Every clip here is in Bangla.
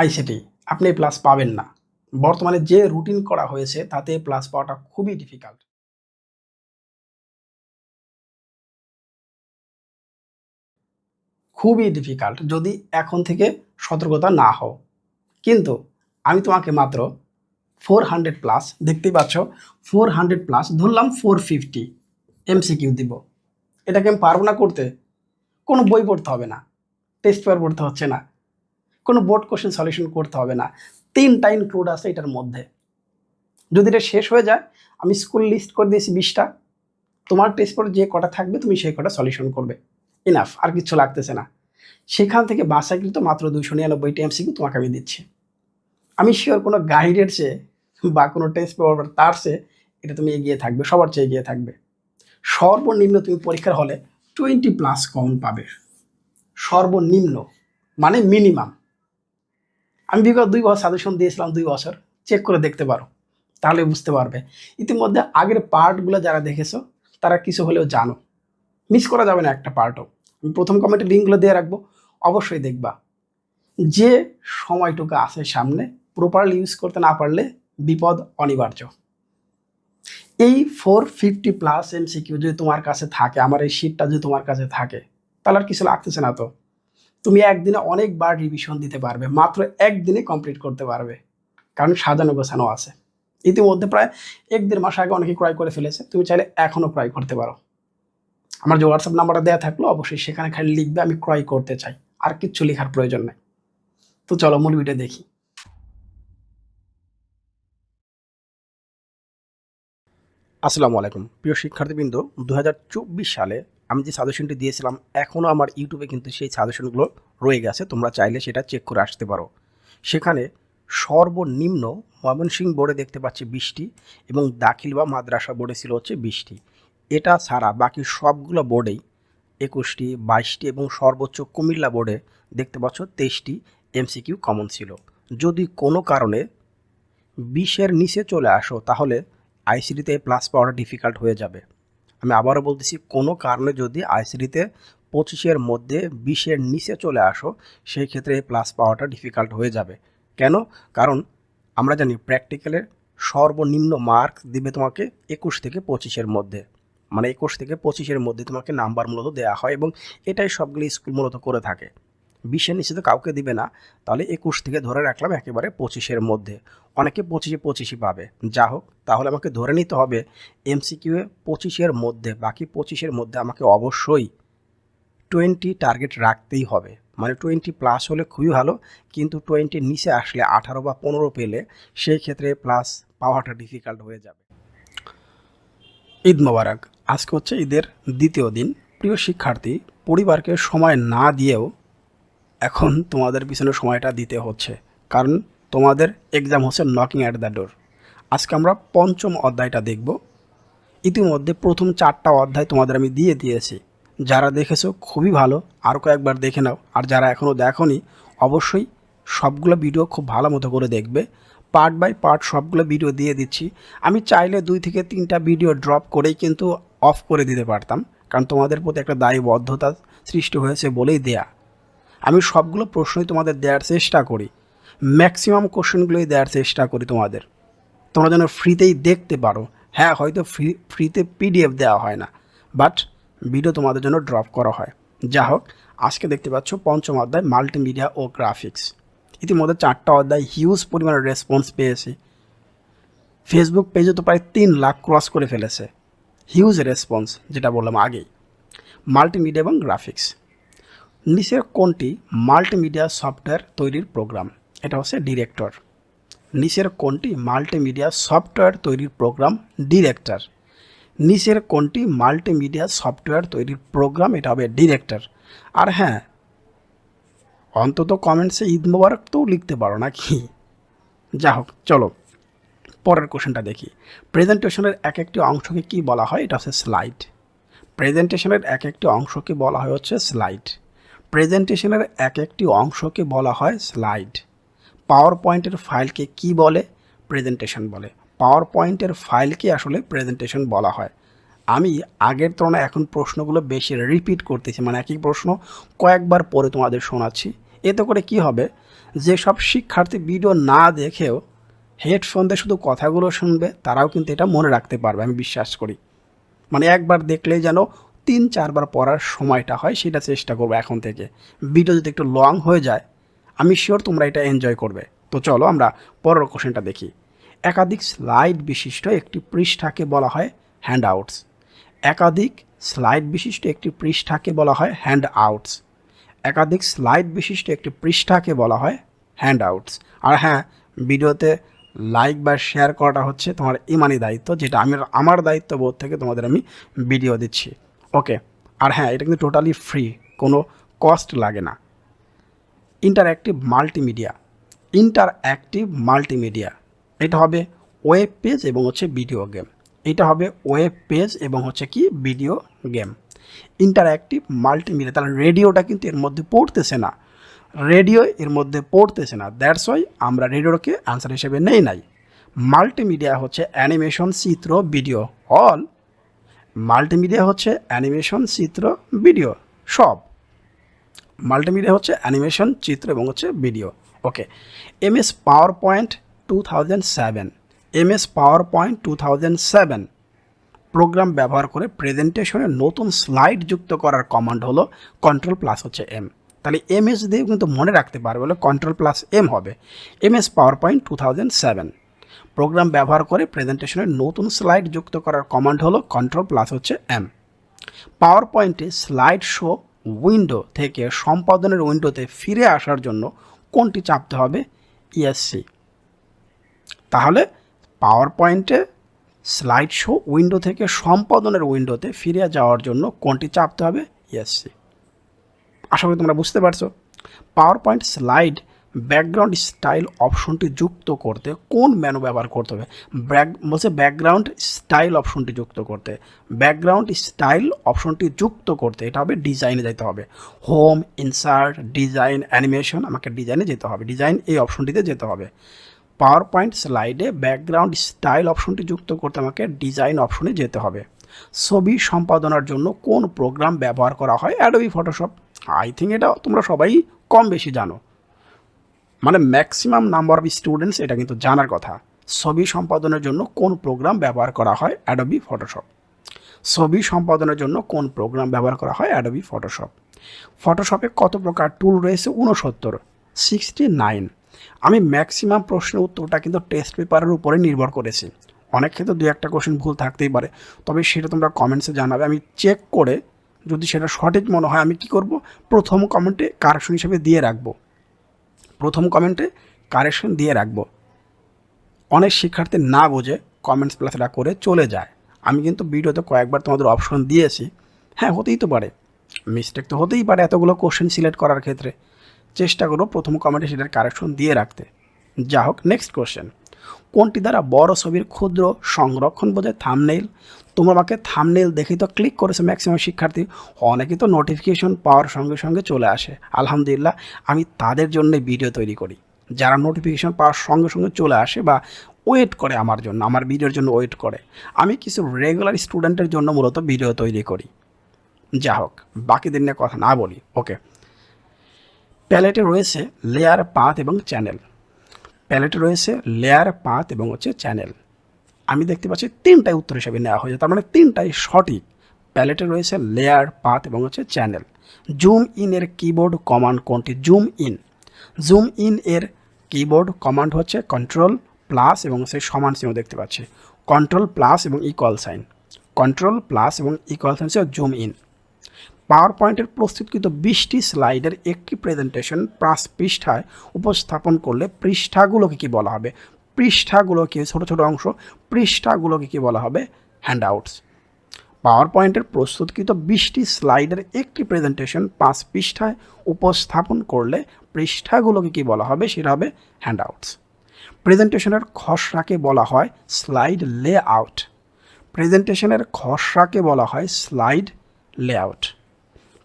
আইসিটি আপনি প্লাস পাবেন না। বর্তমানে যে রুটিন করা হয়েছে, তাতে প্লাস পাওয়াটা খুবই ডিফিকাল্ট খুবই ডিফিকাল্ট যদি এখন থেকে সতর্কতা না হও। কিন্তু আমি তোমাকে মাত্র ফোর হান্ড্রেড প্লাস দেখতেই পাচ্ছ ফোর হান্ড্রেড প্লাস ধরলাম ফোর ফিফটি এমসিকিউ দিব। এটাকে আমি পারব না করতে, কোনো বই পড়তে হবে না টেস্ট পেপার পড়তে হচ্ছে না। কোনো বোর্ড কোশ্চেন সলিউশন করতে হবে না। তিনটা ইনক্লুড আছে এটার মধ্যে। যদি এটা শেষ হয়ে যায়, আমি স্কুল লিস্ট করে দিয়েছি বিশটা, তোমার টেস্ট পেপার যে কটা থাকবে, তুমি সেই কটা সলিউশন করবে। ইনাফ আর কিছু লাগতেছে না। সেখান থেকে বাসাকৃত মাত্র দুইশো নিরানব্বইটি এমসিকিউ তোমাকে আমি দিচ্ছি। আমি শিওর কোনো গাইডের চেয়ে বা কোনো টেস্ট পেপার তার চেয়ে এটা তুমি এগিয়ে থাকবে, সবার চেয়ে এগিয়ে থাকবে। সর্বনিম্ন তুমি পরীক্ষার হলে টোয়েন্টি প্লাস কম পাবে। সর্বনিম্ন মানে মিনিমাম আমি বিগত দুই বছর সাজেশন দিয়েছিলাম, দুই বছর। চেক করে দেখতে পারো। তাহলে বুঝতে পারবে। ইতিমধ্যে আগের পার্টগুলো যারা দেখেছ, তারা কিছু হলেও জানো। মিস করা যাবে না একটা পার্টও আমি প্রথম কমেন্টে লিঙ্কগুলো দিয়ে রাখব। অবশ্যই দেখবা। যে সময়টুকু আছে সামনে প্রপারলি ইউজ করতে না পারলে বিপদ অনিবার্য। এই ফোর ফিফটি প্লাস এমসিকিউ যদি তোমার কাছে থাকে, আমার এই শিটটা যদি তোমার কাছে থাকে, তাহলে আর কিছু লাগতেছে না তো। তুমি একদিনে অনেকবার রিভিশন দিতে পারবে, মাত্র একদিনে কমপ্লিট করতে পারবে। কারণ সাজানো গোছানো আছে। ইতিমধ্যে প্রায় এক দেড় মাস আগে অনেকে ক্রয় করে ফেলেছে, তুমি চাইলে এখনও ক্রয় করতে পারো। আমার যে হোয়াটসঅ্যাপ নাম্বারটা দেওয়া থাকল, অবশ্যই সেখানে খালি লিখবে, আমি ক্রয় করতে চাই। আর কিচ্ছু লেখার প্রয়োজন নেই। তো চলো, মূল ভিডিও দেখি। আসসালামু আলাইকুম। প্রিয় শিক্ষার্থীবৃন্দ দু হাজার চব্বিশ সালে আমি যে সাজেশনটি দিয়েছিলাম এখনও আমার ইউটিউবে কিন্তু সেই সাজেশনগুলো রয়ে গেছে। তোমরা চাইলে সেটা চেক করে আসতে পারো। সেখানে সর্বনিম্ন ময়মনসিংহ বোর্ডে দেখতে পাচ্ছি বৃষ্টি এবং দাখিল বা মাদ্রাসা বোর্ডে ছিল হচ্ছে বৃষ্টি এটা ছাড়া বাকি সবগুলো বোর্ডেই একুশটি, বাইশটি এবং সর্বোচ্চ কুমিল্লা বোর্ডে দেখতে পাচ্ছ তেইশটি এমসিকিউ কমন ছিল। যদি কোনো কারণে বিশের নিচে চলে আসো, তাহলে আইসিডিতে প্লাস পাওয়াটা ডিফিকাল্ট হয়ে যাবে। আমি আবারও বলতেছি, কোনো কারণে যদি আইসিডিতে পঁচিশের মধ্যে বিশের নিচে চলে আসো, সেই ক্ষেত্রে প্লাস পাওয়াটা ডিফিকাল্ট হয়ে যাবে। কেন? কারণ আমরা জানি প্র্যাকটিক্যালের সর্বনিম্ন মার্ক দিবে তোমাকে একুশ থেকে পঁচিশের মধ্যে। মানে একুশ থেকে পঁচিশের মধ্যে তোমাকে নাম্বার মূলত দেওয়া হয় এবং এটাই সবগুলি স্কুল মূলত করে থাকে। বিশের নিচে তো কাউকে দিবে না, তাহলে একুশ থেকে ধরে রাখলাম একেবারে পঁচিশের মধ্যে। অনেকে পঁচিশে পঁচিশই পাবে। যা হোক, তাহলে আমাকে ধরে নিতে হবে এমসিকিউয়ে পঁচিশের মধ্যে। বাকি পঁচিশের মধ্যে আমাকে অবশ্যই টোয়েন্টি টার্গেট রাখতেই হবে। মানে টোয়েন্টি প্লাস হলে খুবই ভালো, কিন্তু টোয়েন্টির নিচে আসলে আঠারো বা পনেরো পেলে সেই ক্ষেত্রে প্লাস পাওয়াটা ডিফিকাল্ট হয়ে যাবে। ঈদ মোবারক। আজকে হচ্ছে ঈদের দ্বিতীয় দিন। প্রিয় শিক্ষার্থী, পরিবারকে সময় না দিয়েও এখন তোমাদের পিছনে সময়টা দিতে হচ্ছে। কারণ তোমাদের এক্সাম হচ্ছে নকিং অ্যাট দ্য ডোর আজকে আমরা পঞ্চম অধ্যায়টা দেখব। ইতিমধ্যে প্রথম চারটা অধ্যায় তোমাদের আমি দিয়ে দিয়েছি। যারা দেখেছ, খুবই ভালো। আরও কয়েকবার দেখে নাও। আর যারা এখনও দেখোনি, অবশ্যই সবগুলো ভিডিও খুব ভালো মতো করে দেখবে। পার্ট বাই পার্ট সবগুলো ভিডিও দিয়ে দিচ্ছি। আমি চাইলে দুই থেকে তিনটা ভিডিও ড্রপ করেই কিন্তু অফ করে দিতে পারতাম। কারণ তোমাদের প্রতি একটা দায়বদ্ধতা সৃষ্টি হয়েছে বলেই দেয়া। আমি সবগুলো প্রশ্নই তোমাদের দেওয়ার চেষ্টা করি। ম্যাক্সিমাম কোশ্চেনগুলোই দেওয়ার চেষ্টা করি তোমাদের। তোমরা যেন ফ্রিতেই দেখতে পারো। হ্যাঁ হয়তো ফ্রি ফ্রিতে পিডিএফ দেওয়া হয় না বাট ভিডিও তোমাদের জন্য ড্রপ করা হয়। যা হোক, আজকে দেখতে পাচ্ছ পঞ্চম অধ্যায় মাল্টিমিডিয়া ও গ্রাফিক্স ইতিমধ্যে চারটা অধ্যায় হিউজ পরিমাণে রেসপন্স পেয়েছে। ফেসবুক পেজে তো প্রায় তিন লাখ ক্রস করে ফেলেছে। হিউজ রেসপন্স যেটা বললাম আগেই। মাল্টিমিডিয়া এবং গ্রাফিক্স নিচের কোনটি মাল্টিমিডিয়া সফটওয়্যার তৈরির প্রোগ্রাম এটা হচ্ছে ডিরেক্টর নিচের কোনটি মাল্টিমিডিয়া সফটওয়্যার তৈরির প্রোগ্রাম ডিরেক্টর নিচের কোনটি মাল্টিমিডিয়া সফটওয়্যার তৈরির প্রোগ্রাম এটা হবে ডিরেক্টর আর হ্যাঁ অন্তত কমেন্টসে ঈদ মোবারক তো লিখতে পারো নাকি? যা হোক, চলো, পরের কোশ্চেনটা দেখি। প্রেজেন্টেশনের এক একটি অংশকে কি বলা হয়? এটা হচ্ছে স্লাইড প্রেজেন্টেশনের এক একটি অংশকে বলা হয় হচ্ছে স্লাইড প্রেজেন্টেশনের এক একটি অংশকে বলা হয় স্লাইড। পাওয়ার পয়েন্টের ফাইলকে কি বলে? প্রেজেন্টেশন বলে। পাওয়ার পয়েন্টের ফাইলকে আসলে প্রেজেন্টেশন বলা হয়। আমি আগের তুলনায় এখন প্রশ্নগুলো বেশি রিপিট করতেছি মানে একই প্রশ্ন কয়েকবার পরে তোমাদের শোনাচ্ছি। এতে করে কি হবে? যেসব শিক্ষার্থী ভিডিও না দেখেও হেডফোন দিয়ে শুধু কথাগুলো শুনবে, তারাও কিন্তু এটা মনে রাখতে পারবে, আমি বিশ্বাস করি। মানে একবার দেখলেই যেন তিন চারবার পড়ার সময়টা হয়, সেটা চেষ্টা করব এখন থেকে। ভিডিও যদি একটু লং হয়ে যায়, আমি শিওর তোমরা এটা এনজয় করবে। তো চলো আমরা পরের কোশ্চেনটা দেখি। একাধিক স্লাইড বিশিষ্ট একটি পৃষ্ঠাকে বলা হয় হ্যান্ড আউটস একাধিক স্লাইড বিশিষ্ট একটি পৃষ্ঠাকে বলা হয় হ্যান্ড আউটস একাধিক স্লাইড বিশিষ্ট একটি পৃষ্ঠাকে বলা হয় হ্যান্ড আউটস আর হ্যাঁ ভিডিওতে লাইক বা শেয়ার করাটা হচ্ছে তোমার ইমানি দায়িত্ব, যেটা আমি, আমার দায়িত্ব বোধ থেকে তোমাদের আমি ভিডিও দিচ্ছি। ওকে, আর হ্যাঁ এটা কিন্তু টোটালি ফ্রি কোনো কস্ট লাগে না। ইন্টারঅ্যাক্টিভ মাল্টিমিডিয়া ইন্টারঅ্যাক্টিভ মাল্টিমিডিয়া এটা হবে ওয়েব পেজ এবং হচ্ছে ভিডিও গেম এটা হবে ওয়েব পেজ এবং হচ্ছে কি ভিডিও গেম ইন্টারঅ্যাক্টিভ মাল্টিমিডিয়া তাহলে রেডিওটা কিন্তু এর মধ্যে পড়তেছে না। রেডিও এর মধ্যে পড়তেছে না দ্যাটস ওয়াই আমরা রেডিওকে অ্যান্সার হিসেবে নেই নাই। মাল্টিমিডিয়া হচ্ছে অ্যানিমেশন চিত্র ভিডিও অল মাল্টিমিডিয়া হচ্ছে অ্যানিমেশন, চিত্র, ভিডিও, সব। মাল্টিমিডিয়া হচ্ছে অ্যানিমেশন, চিত্র এবং হচ্ছে video. Okay M S PowerPoint two thousand seven. M S PowerPoint two thousand seven. Program ব্যবহার করে প্রেজেন্টেশনে নতুন স্লাইড যুক্ত করার কমান্ড হলো কন্ট্রোল প্লাস হচ্ছে এম। তাহলে এম এস দিয়ে কিন্তু মনে রাখতে পারবে বলে কন্ট্রোল প্লাস এম হবে। M S PowerPoint two thousand seven. Program ব্যবহার করে প্রেজেন্টেশনের নতুন স্লাইড যুক্ত করার কমান্ড হলো কন্ট্রোল প্লাস হচ্ছে এম পাওয়ার পয়েন্টে স্লাইড শো উইন্ডো থেকে সম্পাদনের উইন্ডোতে ফিরে আসার জন্য কোনটি চাপতে হবে? ইএসসি তাহলে পাওয়ার পয়েন্টে স্লাইড শো উইন্ডো থেকে সম্পাদনের উইন্ডোতে ফিরে যাওয়ার জন্য কোনটি চাপতে হবে? ইএসসি আশা করি তোমরা বুঝতে পারছ। PowerPoint slide background style অপশনটি যুক্ত করতে কোন মেনু ব্যবহার করতে হবে? ব্যাক, বলছে ব্যাকগ্রাউন্ড স্টাইল অপশনটি যুক্ত করতে। ব্যাকগ্রাউন্ড স্টাইল অপশনটি যুক্ত করতে এটা হবে ডিজাইনে যেতে হবে। হোম, ইনসার্ট, ডিজাইন, অ্যানিমেশন আমাকে ডিজাইনে যেতে হবে। ডিজাইন এই অপশনটিতে যেতে হবে। পাওয়ার পয়েন্ট স্লাইডে ব্যাকগ্রাউন্ড স্টাইল অপশনটি যুক্ত করতে আমাকে ডিজাইন অপশনে যেতে হবে। ছবি সম্পাদনার জন্য কোন প্রোগ্রাম ব্যবহার করা হয়? অ্যাডোবি ফটোশপ আই থিঙ্ক এটা তোমরা সবাই কম বেশি জানো। মানে ম্যাক্সিমাম নাম্বার অফ স্টুডেন্টস এটা কিন্তু জানার কথা। ছবি সম্পাদনের জন্য কোন প্রোগ্রাম ব্যবহার করা হয়? অ্যাডোবি ফটোশপ ছবি সম্পাদনের জন্য কোন প্রোগ্রাম ব্যবহার করা হয়? অ্যাডোবি ফটোশপ ফটোশপে কত প্রকার টুল রয়েছে? উনসত্তর সিক্সটি নাইন আমি ম্যাক্সিমাম প্রশ্নের উত্তরটা কিন্তু টেস্ট পেপারের উপরে নির্ভর করেছি। অনেক ক্ষেত্রে দু একটা কোশ্চেন ভুল থাকতেই পারে। তবে সেটা তোমরা কমেন্টসে জানাবে। আমি চেক করে যদি সেটা সঠিক মনে হয়, আমি কি করব? প্রথম কমেন্টে কারেকশন হিসেবে দিয়ে রাখব। প্রথম কমেন্টে কারেকশন দিয়ে রাখব। অনেক শিক্ষার্থী না বোঝে কমেন্টস প্লাসটা করে চলে যায়। আমি কিন্তু ভিডিওতে কয়েকবার তোমাদের অপশন দিয়েছি। হ্যাঁ হতেই তো পারে। মিস্টেক তো হতেই পারে এতগুলো কোশ্চেন সিলেক্ট করার ক্ষেত্রে। চেষ্টা করো প্রথম কমেন্টে সেটার কারেকশন দিয়ে রাখতে। যা হোক নেক্সট কোশ্চেন কোনটি দ্বারা বড় ছবির ক্ষুদ্র সংরক্ষণ বোঝায় থামনেইল তোমরা আমাকে থামনেইল দেখেই তো ক্লিক করেছে ম্যাক্সিমাম শিক্ষার্থী। অনেকেই তো নোটিফিকেশন পাওয়ার সঙ্গে সঙ্গে চলে আসে। আলহামদুলিল্লাহ, আমি তাদের জন্যই ভিডিও তৈরি করি। যারা নোটিফিকেশন পাওয়ার সঙ্গে সঙ্গে চলে আসে বা ওয়েট করে আমার জন্য, আমার ভিডিওর জন্য ওয়েট করে, আমি কিছু রেগুলার স্টুডেন্টের জন্য মূলত ভিডিও তৈরি করি। যা হোক, বাকিদের নিয়ে কথা না বলি ওকে প্যালেটে রয়েছে লেয়ার পাথ এবং চ্যানেল প্যালেটে রয়েছে লেয়ার পাথ এবং হচ্ছে চ্যানেল আমি দেখতে পাচ্ছি তিনটাই উত্তর হিসেবে নেওয়া হয়েছে, তার মানে তিনটাই সঠিক। প্যালেটে রয়েছে লেয়ার পাথ এবং হচ্ছে চ্যানেল জুম ইন এর কিবোর্ড কমান্ড কোনটি? জুম ইন জুম ইন এর কিবোর্ড কমান্ড হচ্ছে কন্ট্রোল প্লাস এবং সেই সমান চিহ্ন দেখতে পাচ্ছি। কন্ট্রোল প্লাস এবং ইকুয়াল সাইন কন্ট্রোল প্লাস এবং ইকুয়াল সাইন হচ্ছে জুম ইন পাওয়ার পয়েন্টের প্রস্তুতকৃত বিশটি স্লাইডের একটি প্রেজেন্টেশন পাঁচ পৃষ্ঠায় উপস্থাপন করলে পৃষ্ঠাগুলোকে কি বলা হবে? পৃষ্ঠাগুলোকে ছোট ছোট অংশ, পৃষ্ঠাগুলোকে কি বলা হবে? হ্যান্ডআউটস পাওয়ার পয়েন্টের প্রস্তুতকৃত বিশটি স্লাইডের একটি প্রেজেন্টেশন পাঁচ পৃষ্ঠায় উপস্থাপন করলে পৃষ্ঠাগুলোকে কি বলা হবে? সেটা হবে হ্যান্ডআউটস প্রেজেন্টেশনের খসড়াকে বলা হয় স্লাইড লে আউট প্রেজেন্টেশনের খসড়াকে বলা হয় স্লাইড লেআউট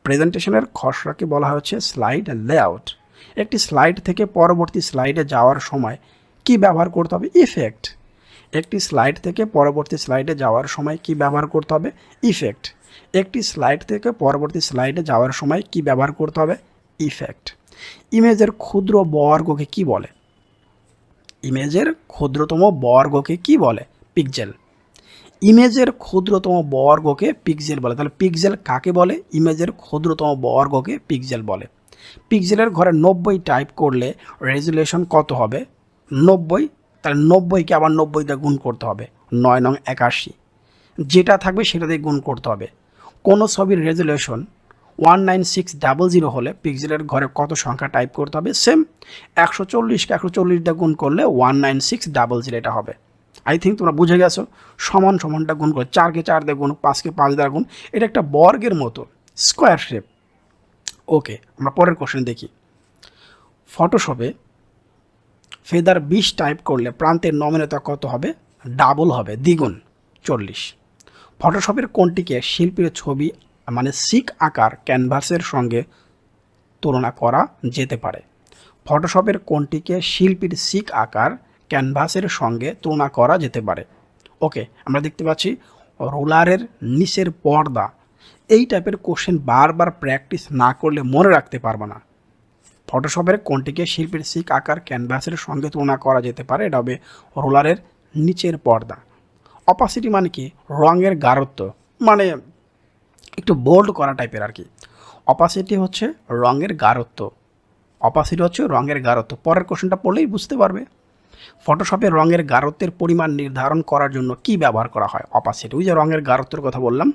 প্রেজেন্টেশনের খসড়াকে বলা হচ্ছে স্লাইড লেআউট। একটি স্লাইড থেকে পরবর্তী স্লাইডে যাওয়ার সময় কি ব্যবহার করতে হবে? ইফেক্ট। একটি স্লাইড থেকে পরবর্তী স্লাইডে যাওয়ার সময় কি ব্যবহার করতে হবে? ইফেক্ট। একটি স্লাইড থেকে পরবর্তী স্লাইডে যাওয়ার সময় কি ব্যবহার করতে হবে? ইফেক্ট। ইমেজের ক্ষুদ্র বর্গকে কি বলে? ইমেজের ক্ষুদ্রতম বর্গকে কি বলে? পিক্সেল ইমেজের ক্ষুদ্রতম বর্গকে পিক্সেল বলে। তাহলে পিক্সেল কাকে বলে? ইমেজের ক্ষুদ্রতম বর্গকে পিক্সেল বলে। পিক্সেলের ঘরে নব্বই টাইপ করলে রেজুলেশন কত হবে? নব্বই। তাহলে নব্বইকে আবার নব্বই দিয়ে গুণ করতে হবে। নয় নং একাশি। যেটা থাকবে সেটা দিয়ে গুণ করতে হবে। কোনো ছবির resolution one nine six double zero হলে পিক্সেলের ঘরে কত সংখ্যা টাইপ করতে হবে? সেম একশো চল্লিশকে একশো চল্লিশ দিয়ে গুণ করলে one nine six double zero এটা হবে। আই থিঙ্ক তোমরা বুঝে গেছো। সমান সমানটা গুণ করে। চারকে চার দিয়ে গুণ, পাঁচকে পাঁচ দ্বারা গুণ। এটা একটা বর্গের মতো স্কোয়ার শেপ ওকে আমরা পরের কোশ্চেন দেখি। ফটোশপে ফেদার বিশ টাইপ করলে প্রান্তের নমিনতা কত হবে? ডাবল হবে, দ্বিগুণ, চল্লিশ। ফটোশপের কোনটিকে শিল্পীর ছবি মানে সিক আকার ক্যানভাসের সঙ্গে তুলনা করা যেতে পারে? ফটোশপের কোনটিকে শিল্পীর সিক আকার ক্যানভাসের সঙ্গে তুলনা করা যেতে পারে। ওকে আমরা দেখতে পাচ্ছি রোলারের নিচের পর্দা। এই টাইপের কোশ্চেন বারবার প্র্যাকটিস না করলে মনে রাখতে পারবে না। ফটোশপের কোনটিকে শিল্পীর সিক আকার ক্যানভাসের সঙ্গে তুলনা করা যেতে পারে? এটা হবে রোলারের নিচের পর্দা। অপাসিটি মানে কি? রঙের গাঢ়ত্ব। মানে একটু বোল্ড করা টাইপের আর কি। অপাসিটি হচ্ছে রঙের গাঢ়ত্ব। অপাসিটি হচ্ছে রঙের গাঢ়ত্ব। পরের কোশ্চেনটা পড়লেই বুঝতে পারবে। ফটোশপে রঙের গাঢ়ত্বের পরিমাণ নির্ধারণ করার জন্য কি ব্যবহার করা হয়? অপাসিটি ওই যে রঙের গাঢ়ত্বের কথা বললাম।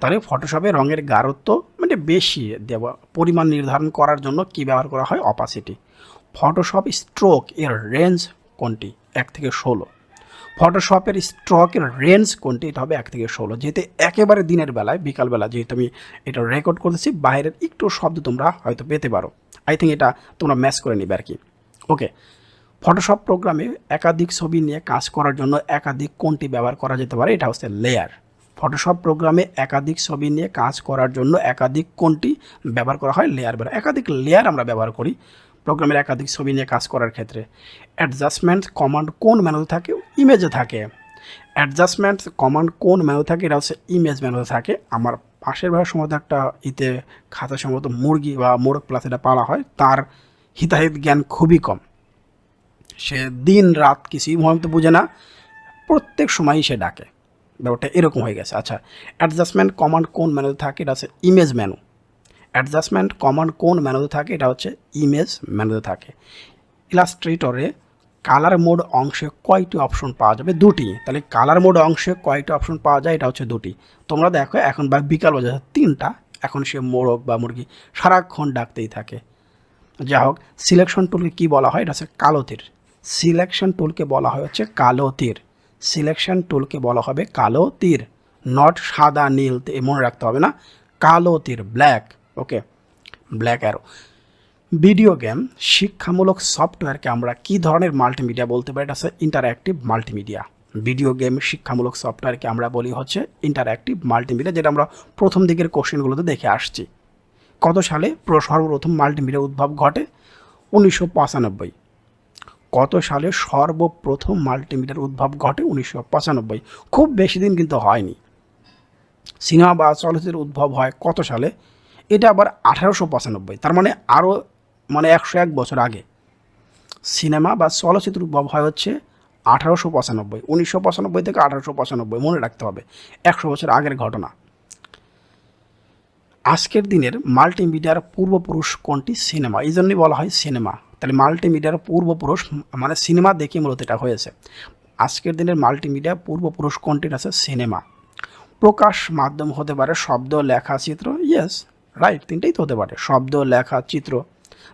তাহলে ফটোশপে রঙের গাঢ়ত্ব মানে বেশি দেওয়া পরিমাণ নির্ধারণ করার জন্য কি ব্যবহার করা হয়? অপাসিটি ফটোশপ স্ট্রোক এর রেঞ্জ কোনটি? এক থেকে ষোলো। ফটোশপের স্ট্রকের রেঞ্জ কোনটি? এটা হবে এক থেকে ষোলো। যেহেতু একেবারে দিনের বেলায়, বিকালবেলা যেহেতু আমি এটা রেকর্ড করতেছি, বাইরের একটু শব্দ তোমরা হয়তো পেতে পারো। আই থিঙ্ক এটা তোমরা ম্যাচ করে নিবে আর কি। ওকে ফটোশপ প্রোগ্রামে একাধিক ছবি নিয়ে কাজ করার জন্য একাধিক কোনটি ব্যবহার করা যেতে পারে? এটা হচ্ছে লেয়ার ফটোশপ প্রোগ্রামে একাধিক ছবি নিয়ে কাজ করার জন্য একাধিক কোনটি ব্যবহার করা হয়? লেয়ার ব্যবহার। একাধিক লেয়ার আমরা ব্যবহার করি প্রোগ্রামের একাধিক ছবি নিয়ে কাজ করার ক্ষেত্রে। অ্যাডজাস্টমেন্ট কমান্ড কোন মেনুতে থাকে? ইমেজে থাকে। অ্যাডজাস্টমেন্ট কমান্ড কোন মেনু থাকে? এটা হচ্ছে ইমেজ মেনুতে থাকে। আমার পাশের ভাইয়ের সময় একটা ইতে খাতা সম্ভবত মুরগি বা মোরগ প্লাস এটা পালা হয়। তার হিতাহিত জ্ঞান খুবই কম। সে দিন রাত কিছুই মতো বুঝে না। প্রত্যেক সময়ই সে ডাকে। ব্যাপারটা এরকম হয়ে গেছে। আচ্ছা অ্যাডজাস্টমেন্ট কমান্ড কোন মেনুতে থাকে? এটা হচ্ছে ইমেজ মেনু অ্যাডজাস্টমেন্ট কমান্ড কোন মেনুতে থাকে? এটা হচ্ছে ইমেজ মেনুতে থাকে। ইলাস্ট্রেটরে কালার মোড অংশে কয়টি অপশন পাওয়া যাবে? দুটি। তাহলে কালার মোড অংশে কয়টি অপশন পাওয়া যায়? এটা হচ্ছে দুটি। তোমরা দেখো, এখন বা বিকাল বাজে তিনটা। এখন সে মোরগ বা মুরগি সারাক্ষণ ডাকতেই থাকে। যা হোক সিলেকশন টুলকে কী বলা হয়? এটা হচ্ছে কালো তীর। সিলেকশন টুলকে বলা হয় হচ্ছে কালো তীর। সিলেকশন টুলকে বলা হবে কালো তীর। নট সাদা, নীল মনে রাখতে হবে না। কালো তীর, black okay black arrow video game, শিক্ষামূলক সফটওয়্যারকে আমরা কী ধরনের মাল্টিমিডিয়া বলতে পারি? এটা হচ্ছে ইন্টারঅ্যাক্টিভ মাল্টিমিডিয়া ভিডিও গেম, শিক্ষামূলক সফটওয়্যারকে আমরা বলি হচ্ছে ইন্টারঅ্যাক্টিভ মাল্টিমিডিয়া যেটা আমরা প্রথম দিকের কোশ্চেনগুলোতে দেখে আসছি। কত সালে সর্বপ্রথম মাল্টিমিডিয়া উদ্ভব ঘটে? উনিশশো পঁচানব্বই। কত সালে সর্বপ্রথম মাল্টিমিডিয়ার উদ্ভব ঘটে উনিশশো পঁচানব্বই। খুব বেশি দিন কিন্তু হয়নি। সিনেমা বা চলচ্চিত্রের উদ্ভব হয় কত সালে? এটা আবার আঠারোশো পঁচানব্বই, তার মানে আরও মানে একশো এক বছর আগে। সিনেমা বা চলচ্চিত্র উদ্ভব হয় হচ্ছে আঠারোশো পঁচানব্বই, উনিশশো পঁচানব্বই থেকে আঠারোশো পঁচানব্বই, মনে রাখতে হবে, একশো বছর আগের ঘটনা। আজকের দিনের মাল্টিমিডিয়ার পূর্বপুরুষ কোনটি? সিনেমা, এই জন্যই বলা হয় সিনেমা। তাহলে মাল্টিমিডিয়ার পূর্বপুরুষ মানে সিনেমা দেখে মূলত এটা হয়েছে। আজকের দিনের মাল্টিমিডিয়া পূর্বপুরুষ কোনটির আছে? সিনেমা প্রকাশ মাধ্যম হতে পারে শব্দ, লেখা, চিত্র। ইয়েস রাইট তিনটেই তো হতে পারে। শব্দ, লেখা, চিত্র।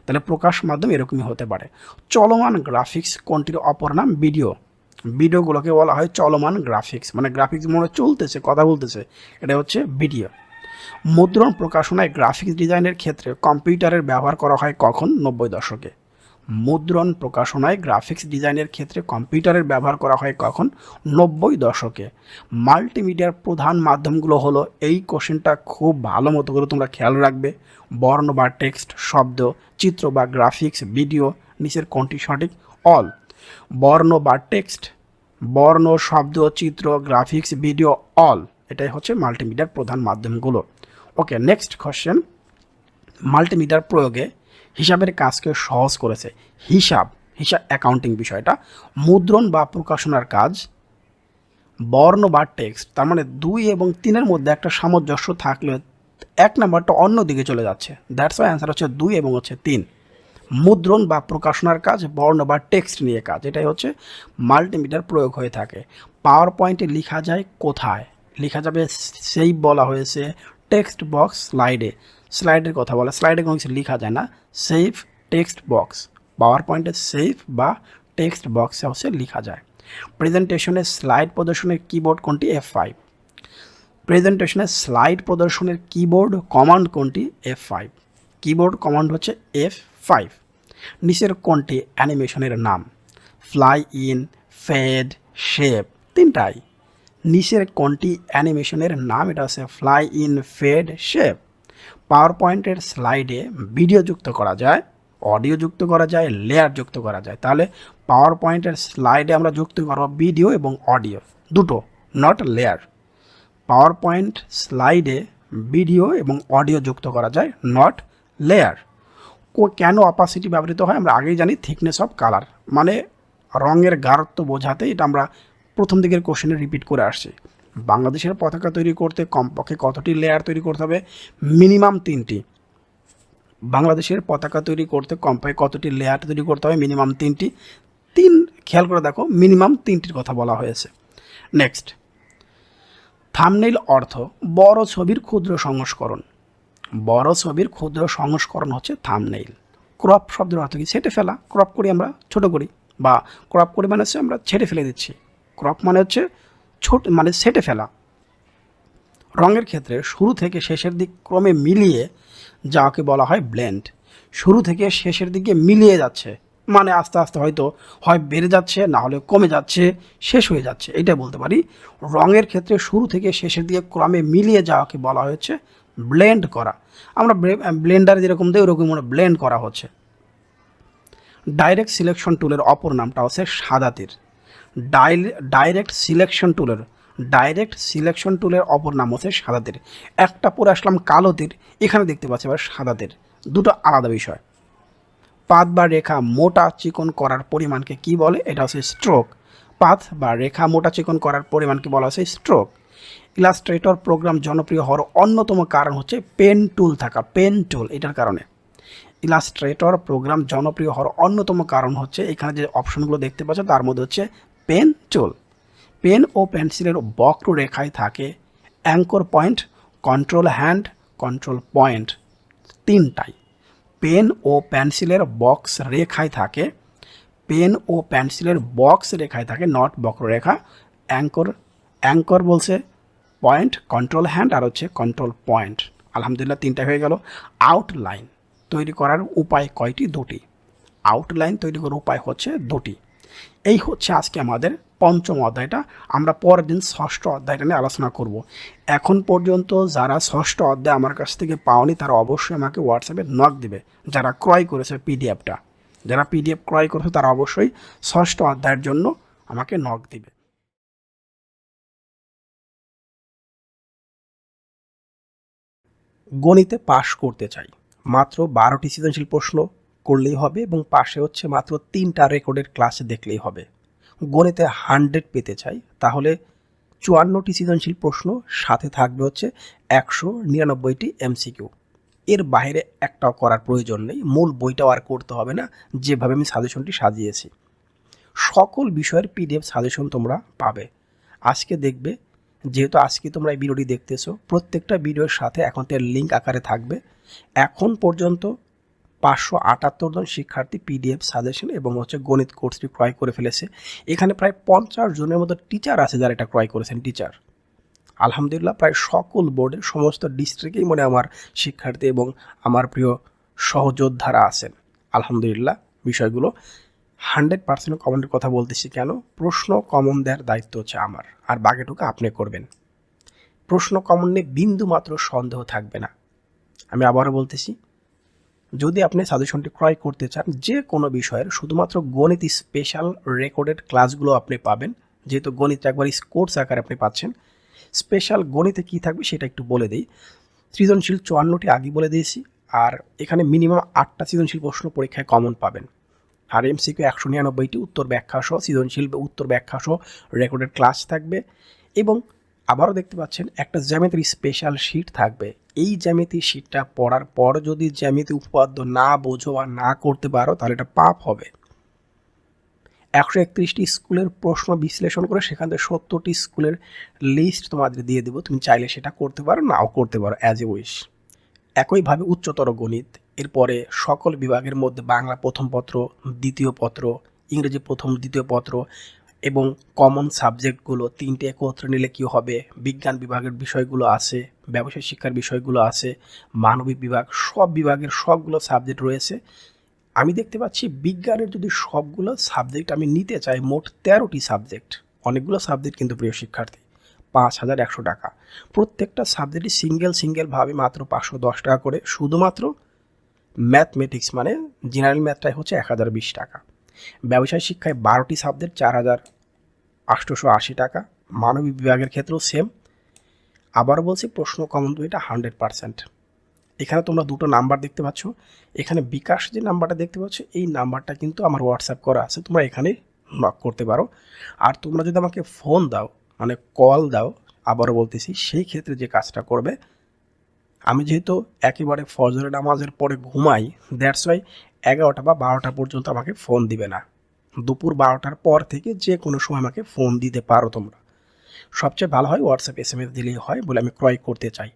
তাহলে প্রকাশ মাধ্যম এরকমই হতে পারে। চলমান গ্রাফিক্স কোনটির অপর নাম? ভিডিও ভিডিওগুলোকে বলা হয় চলমান গ্রাফিক্স মানে গ্রাফিক্স মনে চলতেছে, কথা বলতেছে। এটা হচ্ছে ভিডিও মুদ্রণ প্রকাশনায় গ্রাফিক্স ডিজাইনের ক্ষেত্রে কম্পিউটারের ব্যবহার করা হয় কখন? নব্বই দশকে। মুদ্রণ প্রকাশনায় গ্রাফিক্স ডিজাইনের ক্ষেত্রে কম্পিউটারের ব্যবহার করা হয় কখন? নব্বই দশকে। মাল্টিমিডিয়ার প্রধান মাধ্যমগুলো হলো, এই কোশ্চেনটা খুব ভালো মতো করে তোমরা খেয়াল রাখবে। বর্ণ বা টেক্সট, শব্দ, চিত্র বা গ্রাফিক্স, ভিডিও, নিচের কোনটি সঠিক? অল। বর্ণ বা টেক্সট, বর্ণ, শব্দ, চিত্র, গ্রাফিক্স, ভিডিও, অল। এটাই হচ্ছে মাল্টিমিডিয়ার প্রধান মাধ্যমগুলো। ওকে, নেক্সট কোশ্চেন। মাল্টিমিডিয়ার প্রয়োগে হিসাবের কাজকে সহজ করেছে। হিসাব হিসাব অ্যাকাউন্টিং বিষয়টা। মুদ্রণ বা প্রকাশনার কাজ। বর্ণ বা টেক্সট তার মানে দুই এবং তিনের মধ্যে একটা সামঞ্জস্য থাকলে এক নাম্বারটা অন্য দিকে চলে যাচ্ছে। দ্যাটস ওয়াই অ্যান্সার হচ্ছে দুই এবং হচ্ছে তিন। মুদ্রণ বা প্রকাশনার কাজ, বর্ণ বা টেক্সট নিয়ে কাজ, এটাই হচ্ছে মাল্টিমিটার প্রয়োগ হয়ে থাকে। পাওয়ার পয়েন্টে লেখা যায় কোথায়? লেখা যাবে সেই বলা হয়েছে টেক্সট বক্স স্লাইডে স্লাইডের কথা বলা, স্লাইডে কোনো কিছু লেখা যায় না। সেফ টেক্সট বক্স পাওয়ার পয়েন্টে সেফ বা টেক্সট বক্সে হচ্ছে লেখা যায়। প্রেজেন্টেশনের স্লাইড প্রদর্শনের কিবোর্ড কোনটি? এফ ফাইভ প্রেজেন্টেশনের স্লাইড প্রদর্শনের কিবোর্ড কমান্ড কোনটি? এফ ফাইভ কিবোর্ড কমান্ড হচ্ছে এফ ফাইভ নিচের কোনটি? অ্যানিমেশনের নাম। ফ্লাই ইন ফেড শেপ তিনটাই। নিচের কোনটি? অ্যানিমেশনের নাম, এটা হচ্ছে ফ্লাই ইন ফেড শেপ পাওয়ার পয়েন্টের স্লাইডে ভিডিও যুক্ত করা যায়, অডিও যুক্ত করা যায় লেয়ার যুক্ত করা যায়। তাহলে পাওয়ার পয়েন্টের স্লাইডে আমরা যুক্ত করব ভিডিও এবং অডিও, দুটো নট লেয়ার পাওয়ার পয়েন্ট স্লাইডে ভিডিও এবং অডিও যুক্ত করা যায় নট লেয়ার কেন অপাসিটি ব্যবহৃত হয়? আমরা আগেই জানি থিকনেস অফ কালার মানে রঙের গাঢ়ত্ব বোঝাতে এটা আমরা প্রথম দিকের কোশ্চেনে রিপিট করে আসছি। বাংলাদেশের পতাকা তৈরি করতে কমপক্ষে কতটি লেয়ার তৈরি করতে হবে? মিনিমাম তিনটি। বাংলাদেশের পতাকা তৈরি করতে কমপক্ষে কতটি লেয়ার তৈরি করতে হবে? মিনিমাম তিনটি। তিন, খেয়াল করে দেখো মিনিমাম তিনটির কথা বলা হয়েছে। নেক্সট থামনেইল অর্থ, বড় ছবির ক্ষুদ্র সংস্করণ। বড় ছবির ক্ষুদ্র সংস্করণ হচ্ছে থামনেইল ক্রপ শব্দের অর্থ কি? ছেটে ফেলা। ক্রপ করি আমরা, ছোট করি। বা ক্রপ করি মানে হচ্ছে আমরা ছেটে ফেলে দিচ্ছি। ক্রপ মানে হচ্ছে ছোট মানে সেটে ফেলা। রঙের ক্ষেত্রে শুরু থেকে শেষের দিক ক্রমে মিলিয়ে যাকে বলা হয় ব্লেন্ড শুরু থেকে শেষের দিকে মিলিয়ে যাচ্ছে। মানে আস্তে আস্তে হয়তো হয় বেড়ে যাচ্ছে, না হলে কমে যাচ্ছে, শেষ হয়ে যাচ্ছে, এটাই বলতে পারি। রঙের ক্ষেত্রে শুরু থেকে শেষের দিকে ক্রমে মিলিয়ে যাওয়াকে বলা হয়েছে ব্লেন্ড করা। আমরা ব্লেন্ডারে যেরকম দেয় ওরকম মনে ব্লেন্ড করা হচ্ছে। ডাইরেক্ট সিলেকশন টুলের অপর নামটা হচ্ছে সাদাতির ডাইরেক্ট সিলেকশন টুলের, ডাইরেক্ট সিলেকশন টুলের অপর নাম হচ্ছে সাদাতের। একটা পরে আসলাম কালো তীর এখানে দেখতে পাচ্ছি এবার সাদাতের। দুটো আলাদা বিষয়। পাত বা রেখা মোটা চিকন করার পরিমাণকে কি বলে? এটা হচ্ছে স্ট্রোক পাথ বা রেখা মোটা চিকন করার পরিমাণকে বলা হচ্ছে স্ট্রোক ইলাস্ট্রেটর প্রোগ্রাম জনপ্রিয় হওয়ার অন্যতম কারণ হচ্ছে পেন টুল থাকা পেন টুল এটার কারণে। ইলাস্ট্রেটর প্রোগ্রাম জনপ্রিয় হওয়ার অন্যতম কারণ হচ্ছে এখানে যে অপশনগুলো দেখতে পাচ্ছ, তার মধ্যে হচ্ছে পেন টুল। পেন ও পেন্সিলের বক্র রেখায় থাকে anchor point, control hand, control point তিনটাই। পেন ও পেন্সিলের বক্স রেখায় থাকে, পেন ও পেন্সিলের বক্স রেখায় থাকে, নট বক্ররেখা অ্যাঙ্কর অ্যাঙ্কর বলছে পয়েন্ট, কন্ট্রোল হ্যান্ড আর হচ্ছে কন্ট্রোল পয়েন্ট। আলহামদুলিল্লাহ তিনটা হয়ে গেল। আউটলাইন তৈরি করার উপায় কয়টি? দুটি। আউটলাইন তৈরি করার উপায় হচ্ছে দুটি। এই হচ্ছে আজকে আমাদের পঞ্চম অধ্যায়টা। আমরা পরের দিন ষষ্ঠ অধ্যায়টা নিয়ে আলোচনা করব। এখন পর্যন্ত যারা ষষ্ঠ অধ্যায় আমার কাছ থেকে পাওনি, তারা অবশ্যই আমাকে হোয়াটসঅ্যাপে নক দিবে। যারা ক্রয় করেছে পিডিএফটা যারা পিডিএফ ক্রয় করেছে, তারা অবশ্যই ষষ্ঠ অধ্যায়ের জন্য আমাকে নক দিবে। গণিতে পাশ করতে চাই। মাত্র বারোটি সৃজনশীল প্রশ্ন করলেই হবে এবং পাশে হচ্ছে মাত্র তিনটা রেকর্ডের ক্লাস দেখলেই হবে। গণিতে হান্ড্রেড পেতে চাই, তাহলে চুয়ান্নটি সৃজনশীল প্রশ্ন, সাথে থাকবে হচ্ছে একশো নিরানব্বইটি এমসিকিউ। এর বাইরে একটাও করার প্রয়োজন নেই, মূল বইটাও আর করতে হবে না, যেভাবে আমি সাজেশনটি সাজিয়েছি। সকল বিষয়ের পিডিএফ সাজেশন তোমরা পাবে। আজকে দেখবে, যেহেতু আজকে তোমরা এই ভিডিওটি দেখতেছো, প্রত্যেকটা ভিডিওর সাথে অ্যাকাউন্টের লিঙ্ক আকারে থাকবে। এখন পর্যন্ত পাঁচশো আটাত্তর জন শিক্ষার্থী পিডিএফ সাজেশন এবং হচ্ছে গণিত কোর্সটি ক্রয় করে ফেলেছে। এখানে প্রায় পঞ্চাশ জনের মতো টিচার আছে যারা এটা ক্রয় করেছেন টিচার আলহামদুলিল্লাহ, প্রায় সকল বোর্ডের সমস্ত ডিস্ট্রিক্টেই মনে আমার শিক্ষার্থী এবং আমার প্রিয় সহযোদ্ধারা আছেন। আলহামদুলিল্লাহ, বিষয়গুলো হান্ড্রেড পার্সেন্ট কমনের কথা বলতেছি কেন? প্রশ্ন কমন দেওয়ার দায়িত্ব হচ্ছে আমার, আর বাকিটুকু আপনি করবেন। প্রশ্ন কমন নিয়ে বিন্দু মাত্র সন্দেহ থাকবে না। আমি আবারও বলতেছি যদি আপনি সাজেশনটি ক্রয় করতে চান, যে কোনো বিষয়ের, শুধুমাত্র গণিত স্পেশাল রেকর্ডেড ক্লাসগুলো আপনি পাবেন, যেহেতু গণিত একবার কোর্স আকারে আপনি পাচ্ছেন স্পেশাল গণিতে কী থাকবে সেটা একটু বলে দিই। সৃজনশীল চুয়ান্নটি আগে বলে দিয়েছি, আর এখানে মিনিমাম আটটা সৃজনশীল প্রশ্ন পরীক্ষায় কমন পাবেন। আর এম এমসিকিউ একশো নিরানব্বইটি উত্তর ব্যাখ্যা সহ, সৃজনশীল উত্তর ব্যাখ্যা সহ রেকর্ডেড ক্লাস থাকবে এবং আবারও দেখতে পাচ্ছেন একটা জ্যামিতির স্পেশাল শিট থাকবে। এই জ্যামিতি শিটটা পড়ার পর যদি জ্যামিতি উপপাদ্য না বোঝো বা না করতে পারো, তাহলে এটা পাপ হবে। একশো একত্রিশটি স্কুলের প্রশ্ন বিশ্লেষণ করে সেখান থেকে সত্তরটি স্কুলের লিস্ট তোমাদের দিয়ে দেবো। তুমি চাইলে সেটা করতে পারো, নাও করতে পারো অ্যাজ এ উইশ একইভাবে উচ্চতর গণিত, এরপরে সকল বিভাগের মধ্যে বাংলা প্রথম পত্র, দ্বিতীয় পত্র, ইংরেজি প্রথম, দ্বিতীয় পত্র এবং কমন সাবজেক্টগুলো তিনটে একত্রে নিলে কী হবে? বিজ্ঞান বিভাগের বিষয়গুলো আছে, ব্যবসায় শিক্ষার বিষয়গুলো আছে, মানবিক বিভাগ, সব বিভাগের সবগুলো সাবজেক্ট রয়েছে। আমি দেখতে পাচ্ছি বিজ্ঞানের যদি সবগুলো সাবজেক্ট আমি নিতে চাই, মোট তেরোটি সাবজেক্ট অনেকগুলো সাবজেক্ট কিন্তু প্রিয় শিক্ষার্থী, পাঁচ হাজার একশো টাকা। প্রত্যেকটা সাবজেক্টই সিঙ্গেল সিঙ্গেলভাবে মাত্র পাঁচশো দশ টাকা করে, শুধুমাত্র ম্যাথমেটিক্স মানে জেনারেল ম্যাথটাই হচ্ছে এক হাজার বিশ টাকা। ব্যবসায় শিক্ষায় বারোটি সাবজেক্ট, চার হাজার আটশোশো আশি টাকা। মানবিক বিভাগের ক্ষেত্রেও সেম আবার বলছি, প্রশ্ন কমন এটা হান্ড্রেড পারসেন্ট। এখানে তোমরা দুটো নাম্বার দেখতে পাচ্ছ। এখানে বিকাশ যে নাম্বারটা দেখতে পাচ্ছ, এই নাম্বারটা কিন্তু আমার হোয়াটসঅ্যাপ করা আছে। তোমরা এখানে নক করতে পারো। আর তোমরা যদি আমাকে ফোন দাও মানে কল দাও, আবারও বলতেছি, সেই ক্ষেত্রে যে কাজটা করবে, আমি যেহেতু একেবারে ফজরের নামাজের পরে ঘুমাই দ্যাটস ওয়াই এগারোটা বা বারোটা পর্যন্ত আমাকে ফোন দিবে না। দুপুর বারোটার পর থেকে যে কোনো সময় আমাকে ফোন দিতে পারো তোমরা। সবচেয়ে ভালো হয় হোয়াটসঅ্যাপ এস এম এস দিলেই হয় বলে আমি ক্রয় করতে চাই।